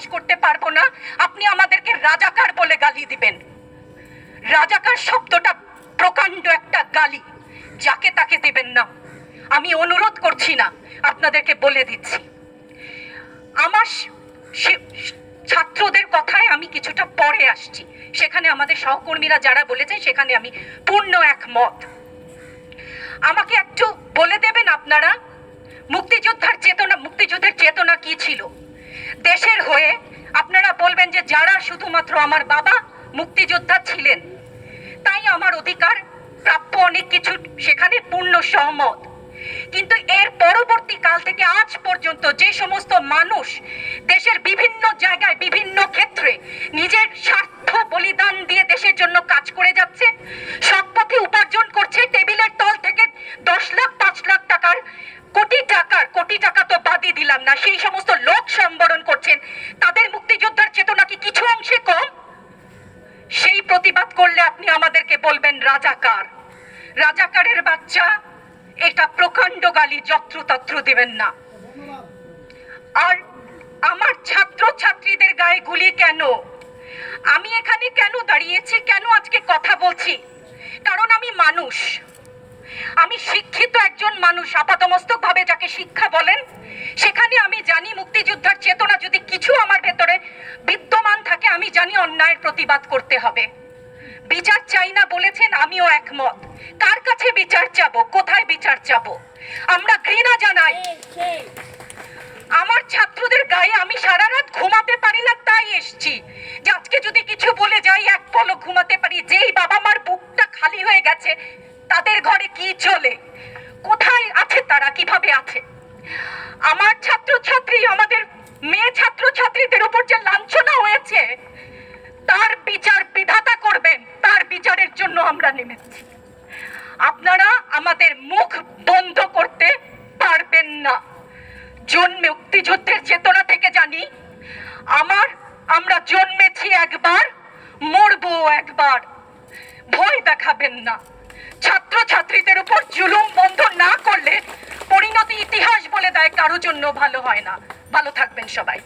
বিশ্বাস করতে পারব না, আপনি আমাদেরকে রাজাকার বলে গালি দিবেন। রাজাকার শব্দটা প্রকাণ্ড একটা গালি, যাকে তাকে দেবেন না। আমি অনুরোধ করছি না, আপনাদেরকে বলে দিচ্ছি। আমার ছাত্রদের কথায় আমি কিছুটা পরে আসছি। সেখানে আমাদের সহকর্মীরা যারা বলেছে, সেখানে আমি পূর্ণ এক মত আমাকে একটু বলে দেবেন আপনারা? মুক্তিযোদ্ধার চেতনা, মুক্তিযুদ্ধের চেতনা কি ছিল? দেশের হয়ে আপনারা বলবেন যে যারা শুধুমাত্র আমার বাবা মুক্তিযোদ্ধা ছিলেন, তাই আমার অধিকার প্রাপ্য অনেক কিছু সেখানে পূর্ণ সহমত। কিন্তু এর পরবর্তী কাল থেকে আজ পর্যন্ত যে সমস্ত মানুষ দেশের বিভিন্ন জায়গায়, বিভিন্ন ক্ষেত্রে নিজের স্বার্থ বলিদান দিয়ে দেশের জন্য কাজ করে যাচ্ছে, সৎ পথে উপার্জন করছে, টেবিলের তল থেকে দশ লাখ, পাঁচ লাখ টাকার কোটি টাকার, কোটি টাকা তো বাদই দিলাম না, সেই সমস্ত লোক সম্বরণ করছেন তাদের মুক্তিযোদ্ধার চেতনা কি কিছু অংশে কম সেই প্রতিবাদ করলে আপনি আমাদেরকে বলবেন রাজাকার। রাজাকারের বাচ্চা, এটা প্রকাণ্ড গালি যত্র যত্রতত্র দেবেন না। আর আমার ছাত্র ছাত্রীদের গায়ে গুলি কেন? আমি এখানে কেন দাঁড়িয়েছি? কেন আজকে কথা বলছি? কারণ আমি মানুষ। আমি শিক্ষিত একজন মানুষ আপাতমস্তক ভাবে যাকে শিক্ষা বলেন, সেখানে আমি জানি মুক্তিযোদ্ধার চেতনা যদি কিছু আমার ভেতরে বিদ্যমান থাকে, আমি জানি অন্যায়ের প্রতিবাদ করতে হবে। বিচার চাই না বলেছেন আমিও একমত। কার কাছে বিচার চাবো? কোথায় বিচার চাবো? আমরা ঘৃণা জানাই। আমার ছাত্রদের গায়ে আমি সারা রাত ঘুমাতে পারি না তাই এসছি। যে আজকে যদি কিছু বলে যাই এক পলক ঘুমাতে পারি। যেই বাবা মার বুকটা খালি হয়ে গেছে তাদের ঘরে কি চলে? কোথায় আছে তারা? কীভাবে আছে? আমার ছাত্র ছাত্রী আমাদের মেয়ে ছাত্র ছাত্রীদের উপর যে লাঞ্ছনা হয়েছে তার বিচার বিধাতা করবেন তার বিচারের জন্য আমরা নেমেছি আপনারা আমাদের মুখ বন্ধ করতে পারবেন না। জন্মে মুক্তিযুদ্ধের চেতনা থেকে জানি, আমার আমরা জন্মেছি একবার, মরবো একবার। ভয় দেখাবেন না। ছাত্র ছাত্রীদের উপর জুলুম বন্ধ না করলে পরিণতি ইতিহাস বলে দেয়, কারও জন্য ভালো হয় না। ভালো থাকবেন সবাই।